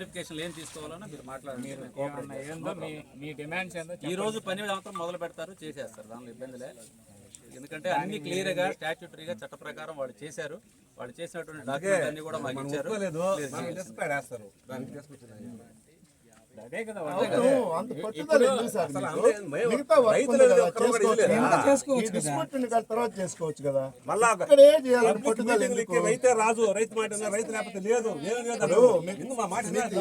Clarification ఏం తీసుకోవాలన్నా మీరు మాట్లాడండి. ఏమన్నా ఏందో మీ మీ డిమాండ్స్ ఏందో ఈ రోజు పని మాత్రం మొదలు పెడతారు చేసేస్తారు. దానిలో ఇబ్బందిలే ఎందుకంటే అన్ని క్లియర్గా స్టాట్యూటరీగా చట్ట ప్రకారం వాళ్ళు చేశారు. వాళ్ళు చేసినటువంటి డాక్యుమెంట్ అన్ని కూడా మాకు ఇచ్చారు. తర్వాత చేసుకోవచ్చు కదా. మళ్ళా రైతే రాజు రైతు మాట రైతు లేకపోతే లేదు?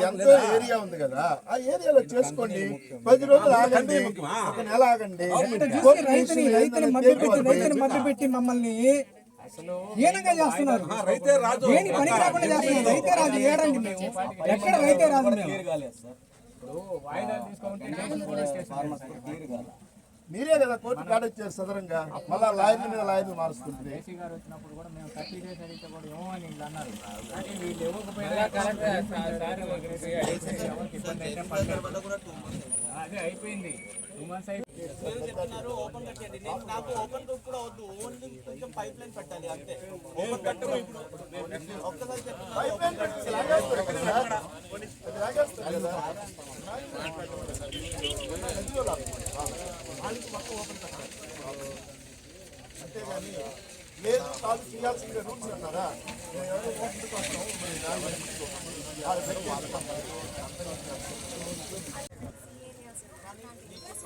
ఎంతో ఏరియా ఉంది కదా ఆ ఏరియాలో చేసుకోండి. పది రోజులు ఆగండి. ఒక నెల ఆగండి. మభ్యపెట్టి మమ్మల్ని హీనంగా చేస్తున్నారు. రైతే రాజు. దేని పనికి రాకుండా చేస్తున్నారు? రైతే రాజు ఏడండి మేము. ఎక్కడ రైతే రాజు మేము? మీరే కదా కోర్టు కాడొచ్చారు సదరంగా మళ్ళా లాయర్ల మీద లాయర్లు మారుస్తుంది ఏసీ గారు వచ్చినప్పుడు కూడా మేము థర్టీ డేస్ అడిగితే కూడా ఏమో అని వీళ్ళు అన్నారు కానీ వీళ్ళు ఇవ్వకపోయినా ఇబ్బంది అయితే. అదే అయిపోయింది టూ మంత్స్ అయిపోయింది ఓపెన్ కట్టండి నేను నాకు ఓపెన్ రూప్ కూడా వద్దు ఓన్లీ కొంచెం పైప్ లైన్ పెట్టాలి అంతే ఓపెన్ కట్టరు ఇప్పుడు ఒక్కసారి చెప్తున్నా అంతేగాని లేదు కాదు చేయాల్సిన రూల్స్ అన్నారా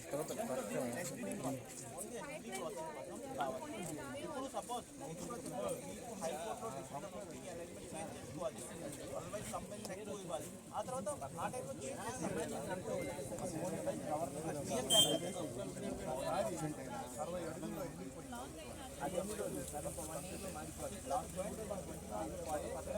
వెళ్తాం. ప్రజలకు ఉపయోగపడుతుంది రైతులకి సేవ్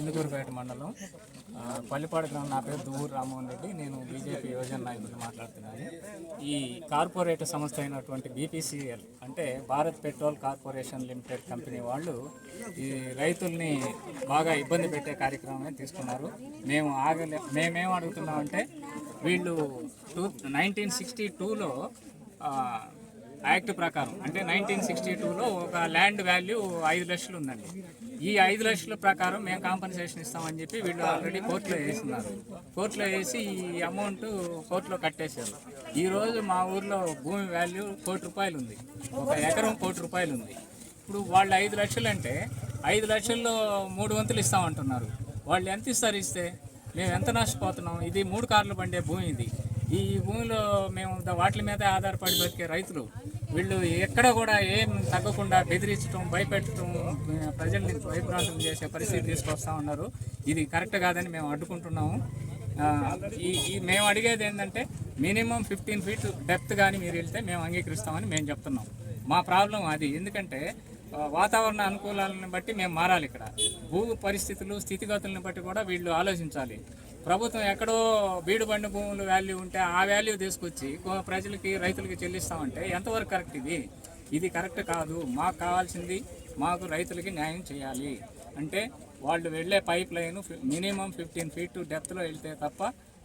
ఇందుకూరుపేట మండలం. పల్లిపాడు గ్రామం నా పేరు దువ్వూరు రామ్మోహన్ రెడ్డి. నేను బీజేపీ యువజన నాయకుడిని మాట్లాడుతున్నాను. ఈ కార్పొరేట్ సంస్థ అయినటువంటి బీపీసీఎల్ అంటే Bharat petrol corporation limited company వాళ్ళు ఈ రైతుల్ని బాగా ఇబ్బంది పెట్టే కార్యక్రమమే తీసుకున్నారు. మేము ఆగలే మేమేం అడుగుతున్నామంటే వీళ్ళు టూ నైన్టీన్ సిక్స్టీ టూలో యాక్ట్ ప్రకారం అంటే నైన్టీన్ సిక్స్టీ టూలో ఒక ల్యాండ్ వాల్యూ ఐదు లక్షలు ఉందండి. ఈ ఐదు లక్షల ప్రకారం మేము కాంపన్సేషన్ ఇస్తామని చెప్పి వీళ్ళు ఆల్రెడీ కోర్టులో వేస్తున్నారు. కోర్టులో వేసి ఈ అమౌంట్ కోర్టులో కట్టేశారు. ఈరోజు మా ఊర్లో భూమి వాల్యూ కోటి రూపాయలు ఉంది. ఒక ఎకరం కోటి రూపాయలు ఉంది. ఇప్పుడు వాళ్ళు ఐదు లక్షలు అంటే ఐదు లక్షల్లో మూడు వంతులు ఇస్తామంటున్నారు. వాళ్ళు ఎంత ఇస్తారు ఇస్తే? మేము ఎంత నష్టపోతున్నాం? ఇది మూడు కార్లు పండే భూమి ఇది. ఈ భూమిలో మేము వాటి మీద ఆధారపడి బతికే రైతులు వీళ్ళు ఎక్కడ కూడా ఏం తగ్గకుండా బెదిరించడం భయపెట్టడం ప్రజల్ని భయప్రాంతం చేసే పరిస్థితి తీసుకొస్తా ఉన్నారు. ఇది కరెక్ట్ కాదని మేము అడ్డుకుంటున్నాము. ఈ ఈ మేము అడిగేది ఏంటంటే మినిమం ఫిఫ్టీన్ ఫీట్ డెప్త్ కానీ మీరు వెళ్తే మేము అంగీకరిస్తామని మేము చెప్తున్నాం. మా ప్రాబ్లం అది. ఎందుకంటే వాతావరణ అనుకూలాలను బట్టి మేము మారాలి ఇక్కడ. భూ పరిస్థితులు స్థితిగతులను బట్టి కూడా వీళ్ళు ఆలోచించాలి. ప్రభుత్వం ఎక్కడో బీడు బండి భూములు వాల్యూ ఉంటే ఆ వాల్యూ తీసుకొచ్చి ప్రజలకి రైతులకి చెల్లిస్తామంటే ఎంతవరకు కరెక్ట్ ఇది? ఇది కరెక్ట్ కాదు. మాకు కావాల్సింది మాకు రైతులకి న్యాయం చేయాలి. అంటే వాళ్ళు వెళ్ళే pipeline minimum fifteen feet డెప్త్లో వెళ్తే తప్ప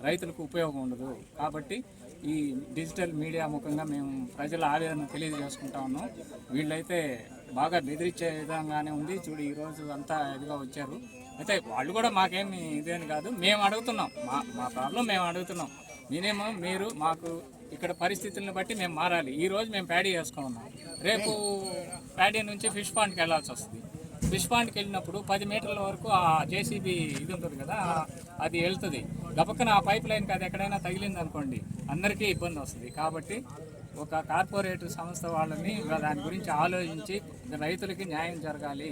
రైతులకు ఉపయోగం ఉండదు. కాబట్టి ఈ డిజిటల్ మీడియా ముఖంగా మేము ప్రజల ఆవేదన తెలియజేసుకుంటా ఉన్నాం. వీళ్ళైతే బాగా బెదిరించే విధంగానే ఉంది. చూడు ఈరోజు అంతా ఇదిగా వచ్చారు. అయితే వాళ్ళు కూడా మాకేమి ఇదేం కాదు. మేము అడుగుతున్నాం. మా మా ప్రాబ్లం మేము అడుగుతున్నాం. మినిమం మీరు మాకు ఇక్కడ పరిస్థితులను బట్టి మేము మారాలి. ఈ రోజు మేము ప్యాడీ చేసుకున్నాం రేపు ప్యాడీ నుంచి ఫిష్ పాండ్కి వెళ్ళాల్సి వస్తుంది. ఫిష్ పాండ్కి వెళ్ళినప్పుడు పది మీటర్ల వరకు ఆ జేసీబీ ఇది ఉంటుంది కదా అది వెళ్తుంది. గబక్కన ఆ పైప్ లైన్కి అది ఎక్కడైనా తగిలింది అనుకోండి అందరికీ ఇబ్బంది వస్తుంది. కాబట్టి ఒక కార్పొరేట్ సంస్థ వాళ్ళని దాని గురించి ఆలోచించి రైతులకి న్యాయం జరగాలి.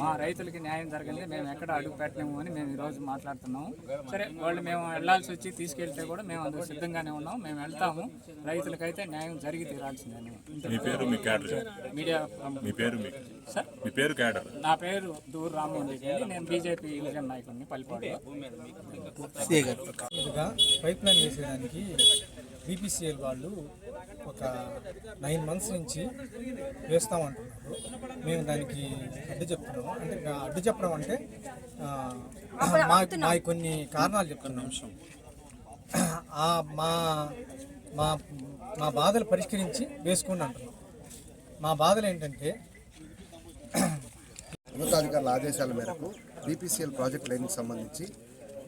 మా రైతులకి న్యాయం జరగండి మేము ఎక్కడ అడుగు పెట్టలేము అని మేము ఈరోజు మాట్లాడుతున్నాము. సరే వాళ్ళు మేము వెళ్ళాల్సి వచ్చి తీసుకెళ్తే కూడా మేము అందుకు సిద్ధంగానే ఉన్నాం మేము వెళ్తాము. రైతులకైతే న్యాయం జరిగి తీరాల్సిందని మీ పేరు మీ క్యాడర్. మీడియా మీ పేరు మీ సార్? మీ పేరు క్యాడర్. నా పేరు దూర్ రామ్మోహన్ రెడ్డి నేను బీజేపీ యువజన నాయకుడిని పల్లిపాడులో. ఇదిగా పైప్ లైన్ వేసేదానికి బీపీసీఎల్ వాళ్ళు ఒక నైన్ మంత్స్ నుంచి వేస్తామంటున్నారు. మేము దానికి అడ్డు చెప్తున్నాము. అంటే అడ్డు చెప్పడం అంటే ఆ, మా మా కొన్ని కారణాలు చెప్తున్నాం. ఆ, మా మా మా బాధలు పరిష్కరించి వేసుకోండి అంటున్నాం మా బాధలు ఏంటంటే ఉన్నతాధికారుల ఆదేశాల మేరకు బీపీసీఎల్ ప్రాజెక్ట్ లైన్కి సంబంధించి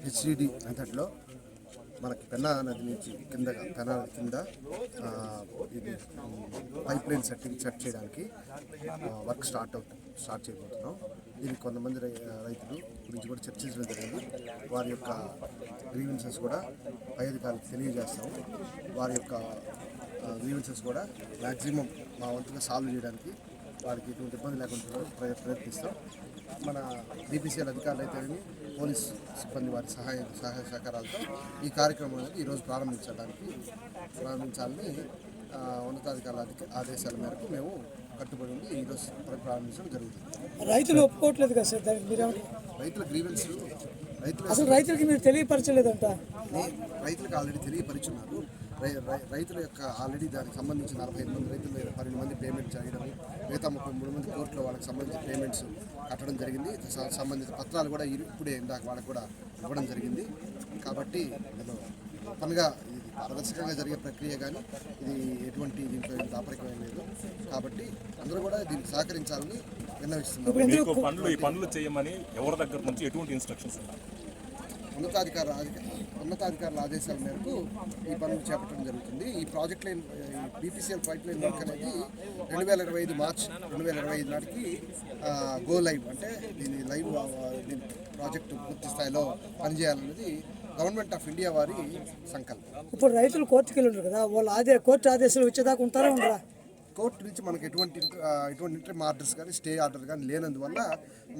హెచ్డిడి మెథడ్లో మనకి పెన్నా నది నుంచి కిందగా పెనాల కింద ఇది పైప్ లైన్ సెట్టింగ్ సెట్ చేయడానికి వర్క్ స్టార్ట్ అవుతుంది స్టార్ట్ చేయబోతున్నాం. దీనికి కొంతమంది రై- రైతులు గురించి కూడా చర్చించడం జరిగింది. వారి యొక్క గ్రీవెన్సెస్ కూడా పై అధికారులకు తెలియజేస్తాం. వారి యొక్క గ్రీవెన్సెస్ కూడా మ్యాక్సిమం మా వంతుగా సాల్వ్ చేయడానికి వారికి ఎటువంటి ఇబ్బంది లేకుండా ప్రయత్నిస్తాం. మన బీపీసీఎల్ అధికారులు అయితేనేమి పోలీస్ సిబ్బంది వారి సహాయ సహాయ సహకారాలతో ఈ కార్యక్రమం అనేది ఈరోజు ప్రారంభించడానికి ప్రారంభించాలని ఉన్నతాధికారుల ఆదేశాల మేరకు మేము కట్టుబడి ఉండి ఈరోజు ప్రారంభించడం జరుగుతుంది. రైతులు ఒప్పుకోవట్లేదు కదా సార్ దానికి మీరు రైతుల గ్రీవెన్స్ రైతుల అసలు రైతులకి మీరు తెలియపరచలేదంట? రైతులకు ఆల్రెడీ తెలియపరిచున్నారు. రైతుల యొక్క ఆల్రెడీ దానికి సంబంధించి నలభై ఐదు మంది రైతులు పన్నెండు మంది పేమెంట్ చేయడం మిగతా ముప్పై మూడు మంది కోర్టులో వాళ్ళకి సంబంధించిన పేమెంట్స్ కట్టడం జరిగింది. సంబంధించిన సంబంధిత పత్రాలు కూడా ఇప్పుడే ఇందాక వాళ్ళకి కూడా ఇవ్వడం జరిగింది. కాబట్టి ఇందులో ఓపెన్గా ఇది పారదర్శకంగా జరిగే ప్రక్రియ కానీ ఇది ఎటువంటి దీంట్లో ఏం లేదు. కాబట్టి అందరూ కూడా దీనికి సహకరించాలని విన్నవిస్తున్నారు పనులు ఈ పనులు చేయమని ఎవరి దగ్గర నుంచి ఎటువంటి ఇన్స్ట్రక్షన్స్ ఉన్నాయి? ఉన్నతాధికారుల ఉన్నతాధికారుల ఆదేశాల మేరకు ఈ పనులు చేపట్టడం జరుగుతుంది. ఈ project line BPCL pipeline work అనేది రెండు వేల ఇరవై ఐదు మార్చ్ రెండు వేల ఇరవై ఐదు నాటికి గో లైవ్ అంటే దీని లైవ్ దీని ప్రాజెక్టు పూర్తి స్థాయిలో పనిచేయాలన్నది గవర్నమెంట్ ఆఫ్ ఇండియా వారి సంకల్పం. ఇప్పుడు రైతులు కోర్టుకి వెళ్ళి ఉంటారు కదా వాళ్ళు ఆదే కోర్టు ఆదేశాలు వచ్చేదాకా ఉంటారా ఉండరా? కోర్టు నుంచి మనకి ఎటువంటి ఎటువంటి ఇంటర్మ్ ఆర్డర్స్ కానీ స్టే ఆర్డర్ కానీ లేనందువల్ల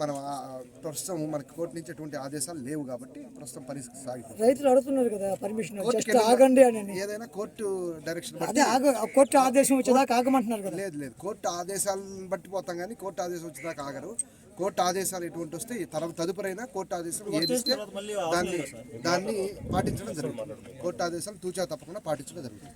మనం ఆ, ప్రస్తుతం మనకి కోర్టు నుంచి ఎటువంటి ఆదేశాలు లేవు కాబట్టి ప్రస్తుతం పరిస్థితి సాగిపోతుంది రైతులు అడుగుతున్నారు కదా పర్మిషన్ ఆగండి అని ఏదైనా కోర్టు డైరెక్షన్ కోర్టు ఆదేశం వచ్చేదాకా ఆగమంటున్నారు కదా. లేదు లేదు. కోర్టు ఆదేశాలను బట్టి పోతాం కానీ కోర్టు ఆదేశం వచ్చేదాకా ఆగరు. కోర్టు ఆదేశాలు ఎటువంటి వస్తే తర్వాత తదుపరైనా కోర్టు ఆదేశం ఏది ఇస్తే దాన్ని దాన్ని పాటించడం జరుగుతుంది. కోర్టు ఆదేశాలు తూచా తప్పకుండా పాటించడం జరుగుతుంది.